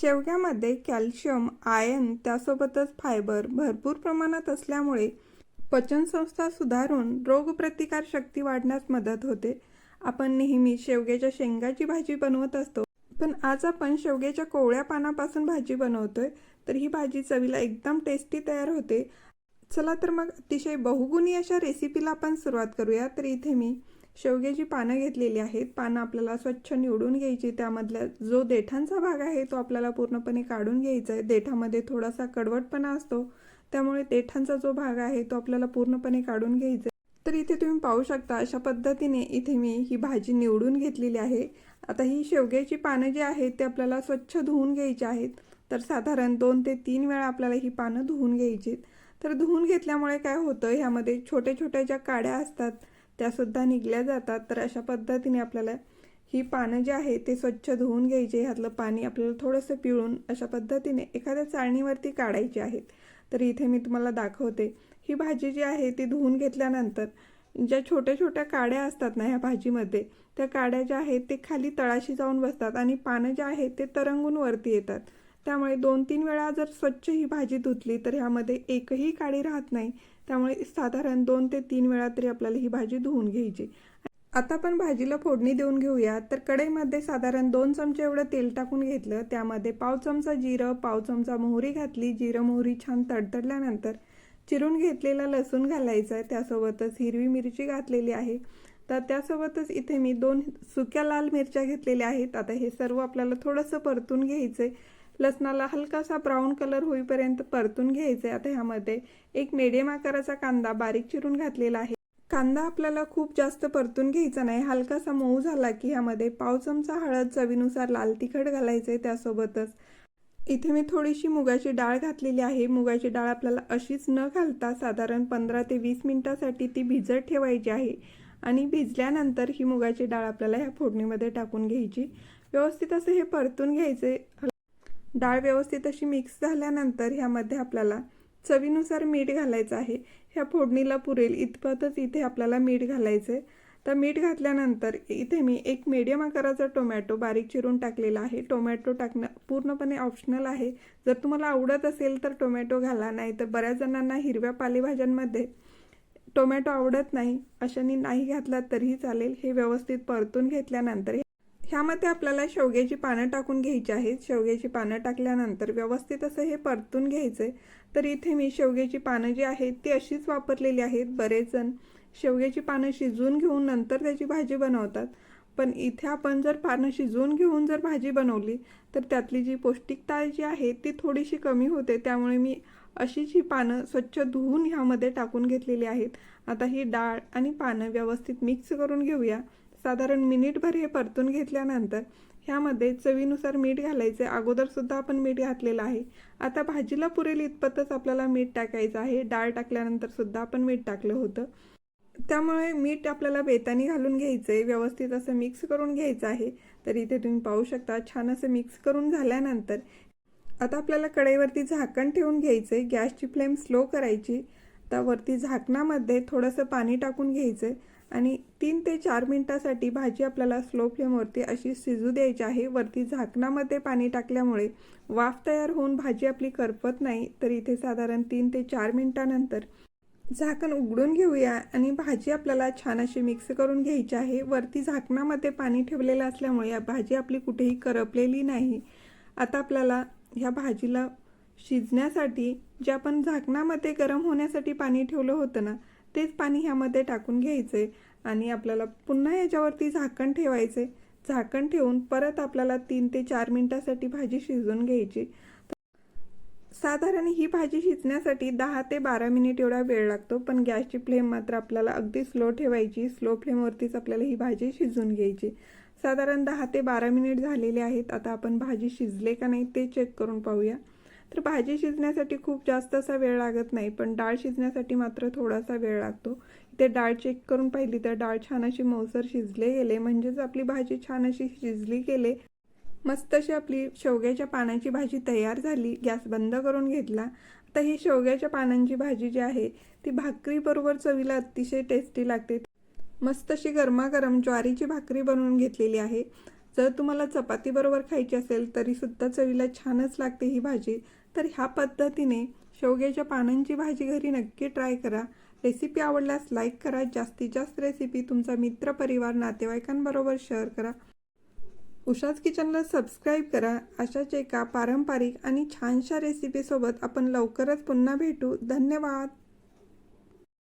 शेवग्यामध्ये calcium ion त्यासोबतच fibre भरपूर प्रमाणात असल्यामुळे पचनसंस्था सुधारून रोगप्रतिकार शक्ती वाढण्यास मदत होते. आपण नेहमी शेवग्याच्या शेंगाची भाजी बनवत असतो. पण आज आपण शेवग्याच्या कोवळ्या पानापासून भाजी बनवतोय तर ही भाजी चवीला एकदम टेस्टी तयार होते. चला तर मग अतिशय बहुगुणी अशा रेसिपीला आपण सुरुवात करूया. तर इथे मी शेवग्याची पानं घेतलेली आहेत. पानं आपल्याला स्वच्छ निवडून घ्यायची. त्यामधला जो देठांचा भाग आहे तो आपल्याला पूर्णपणे काढून घ्यायचा आहे. देठामध्ये थोडासा कडवटपणा असतो. त्यामुळे देठांचा जो भाग आहे तो आपल्याला पूर्णपणे काढून घ्यायचा आहे. तर इथे तुम्ही पाहू शकता अशा पद्धतीने इथे मी ही भाजी निवडून घेतलेली आहे. आता ही शेवग्याची पानं जी आहेत ते आपल्याला स्वच्छ धुवून घ्यायची आहेत. तर साधारण दोन ते तीन वेळा आपल्याला ही पानं धुवून घ्यायची तर धुवून घेतल्यामुळे काय होतं ह्यामध्ये छोट्या छोट्या ज्या काड्या असतात त्यासुद्धा निघल्या जातात. तर अशा पद्धतीने आपल्याला ही पानं जी आहे ते स्वच्छ धुवून घ्यायचे. ह्यातलं पाणी आपल्याला थोडंसं पिळून अशा पद्धतीने एखाद्या चाळणीवरती काढायची आहेत. तर इथे मी तुम्हाला दाखवते. ही भाजी जी आहे ती धुवून घेतल्यानंतर ज्या छोट्या छोट्या काड्या असतात ना ह्या भाजीमध्ये त्या काड्या ज्या आहेत ते खाली तळाशी जाऊन बसतात आणि पानं जे आहेत ते तरंगून वरती येतात. त्यामुळे दोन तीन वेळा जर स्वच्छ ही भाजी धुतली तर ह्यामध्ये एकही काडी राहत नाही. त्यामुळे साधारण दोन ते तीन वेळा तरी आपल्याला ही भाजी धुवून घ्यायची. आता आपण भाजीला फोडणी देऊन घेऊया. तर कढईमध्ये साधारण दोन चमचे एवढं तेल टाकून घेतलं. त्यामध्ये पाव चमचा जिरं पाव चमचा मोहरी घातली. जिरं मोहरी छान तडतडल्यानंतर चिरून घेतलेला लसूण घालायचा आहे. त्यासोबतच हिरवी मिरची घातलेली आहे. तर त्यासोबतच इथे मी दोन सुक्या लाल मिरच्या घेतलेल्या आहेत. आता हे सर्व आपल्याला थोडंसं परतून घ्यायचं आहे लसणाला हलकासा ब्राऊन कलर होईपर्यंत परतून घ्यायचं आहे. आता ह्यामध्ये एक मिडियम आकाराचा कांदा बारीक चिरून घातलेला आहे. कांदा आपल्याला खूप जास्त परतून घ्यायचा नाही. हलकासा मऊ झाला की ह्यामध्ये पाव चमचा हळद चवीनुसार लाल तिखट घालायचं आहे त्यासोबतच. इथे मी थोडीशी मुगाची डाळ घातलेली आहे. मुगाची डाळ आपल्याला अशीच न घालता साधारण पंधरा ते वीस मिनिटासाठी ती भिजत ठेवायची आहे. आणि भिजल्यानंतर ही मुगाची डाळ आपल्याला ह्या फोडणीमध्ये टाकून घ्यायची. व्यवस्थित असं हे परतून घ्यायचे डाळ व्यवस्थित अशी मिक्स झाल्यानंतर ह्यामध्ये आपल्याला चवीनुसार मीठ घालायचं आहे. ह्या फोडणीला पुरेल इतपतच इथे आपल्याला मीठ घालायचं आहे तर मीठ घातल्यानंतर इथे मी एक मीडियम आकाराचा टोमॅटो बारीक चिरून टाकलेला आहे. टोमॅटो टाकणं पूर्णपणे ऑप्शनल आहे. जर तुम्हाला आवडत असेल तर टोमॅटो घाला नाही तर बऱ्याच जणांना हिरव्या पालेभाज्यांमध्ये टोमॅटो आवडत नाही अशाने नाही घातला तरीही चालेल. हे व्यवस्थित परतून घेतल्यानंतर ह्यामध्ये आपल्याला शेवग्याची पानं टाकून घ्यायची आहेत. शेवग्याची पानं टाकल्यानंतर व्यवस्थित असं हे परतून घ्यायचं आहे तर इथे मी शेवग्याची पानं जी आहेत ती अशीच वापरलेली आहेत. बरेच जण शेवग्याची पानं शिजवून घेऊन नंतर त्याची भाजी बनवतात. पण इथे आपण जर पानं शिजवून घेऊन जर भाजी बनवली तर त्यातली जी पौष्टिकता जी आहे ती थोडीशी कमी होते. त्यामुळे मी अशीच ही पानं स्वच्छ धुवून ह्यामध्ये टाकून घेतलेली आहेत. आता ही डाळ आणि पानं व्यवस्थित मिक्स करून घेऊया. साधारण मिनिटभर हे परतून घेतल्यानंतर ह्यामध्ये चवीनुसार मीठ घालायचे. अगोदरसुद्धा आपण मीठ घातलेलं आहे. आता भाजीला पुरेल इतपतच आपल्याला मीठ टाकायचं आहे. डाळ टाकल्यानंतर सुद्धा आपण मीठ टाकलं होतं. त्यामुळे मीठ आपल्याला बेतानी घालून घ्यायचं आहे व्यवस्थित असं मिक्स करून घ्यायचं आहे. तर इथे तुम्ही पाहू शकता छान असं मिक्स करून झाल्यानंतर आता आपल्याला कढईवरती झाकण ठेवून घ्यायचं आहे गॅसची फ्लेम स्लो करायची. तर वरती झाकणामध्ये थोडंसं पाणी टाकून घ्यायचं आहे आणि तीन ते चार मिनटासाठी भाजी आपल्याला स्लो फ्लेमवरती अशी शिजू द्यायची आहे. वरती झाकणामध्ये पाणी टाकल्यामुळे वाफ तयार होऊन भाजी आपली करपत नाही. तर इथे साधारण तीन ते चार मिनटानंतर झाकण उघडून घेऊया आणि भाजी आपल्याला छान अशी मिक्स करून घ्यायची आहे. वरती झाकणामध्ये पाणी ठेवलेलं असल्यामुळे या भाजी आपली कुठेही करपलेली नाही. आता आपल्याला ह्या भाजीला शिजण्यासाठी जे आपण झाकणामध्ये गरम होण्यासाठी पाणी ठेवलं होतं ना तेच पाणी ह्यामध्ये टाकून घ्यायचे आणि आपल्याला पुन्हा याच्यावरती झाकण ठेवायचे. झाकण ठेवून परत आपल्याला तीन ते चार मिनटासाठी भाजी शिजवून घ्यायची. साधारण ही भाजी शिजण्यासाठी दहा ते बारा मिनिट एवढा वेळ लागतो पण गॅसची फ्लेम मात्र आपल्याला अगदी स्लो ठेवायची. स्लो फ्लेमवरतीच आपल्याला ही भाजी शिजवून घ्यायची. साधारण दहा ते बारा मिनिट झालेले आहेत. आता आपण भाजी शिजले का नाही ते चेक करून पाहूया. तर भाजी शिजण्यासाठी खूप जास्त असा वेळ लागत नाही पण डाळ शिजण्यासाठी मात्र थोडासा वेळ लागतो. ते डाळ चेक करून पाहिली तर डाळ छान अशी मौसर शिजले गेले म्हणजेच आपली भाजी छान अशी शिजली गेले. मस्त अशी आपली शेवग्याच्या पानाची भाजी तयार झाली गॅस बंद करून घेतला. आता ही शेवग्याच्या पानांची भाजी जी आहे ती भाकरीबरोबर चवीला अतिशय टेस्टी लागते. मस्त अशी गरमागरम ज्वारीची भाकरी बनवून घेतलेली आहे. जर तुम्हाला चपातीबरोबर खायची असेल तरीसुद्धा चवीला छानच लागते ही भाजी. तर ह्या पद्धतीने शेवग्याच्या पानांची भाजी घरी नक्की ट्राय करा. रेसिपी आवडल्यास लाईक करा. जास्तीत जास्त रेसिपी तुमचा मित्रपरिवार नातेवाईकांबरोबर शेअर करा. उषाज किचनला सबस्क्राईब करा. अशाच एका पारंपरिक आणि छानशा रेसिपीसोबत आपण लवकरच पुन्हा भेटू. धन्यवाद!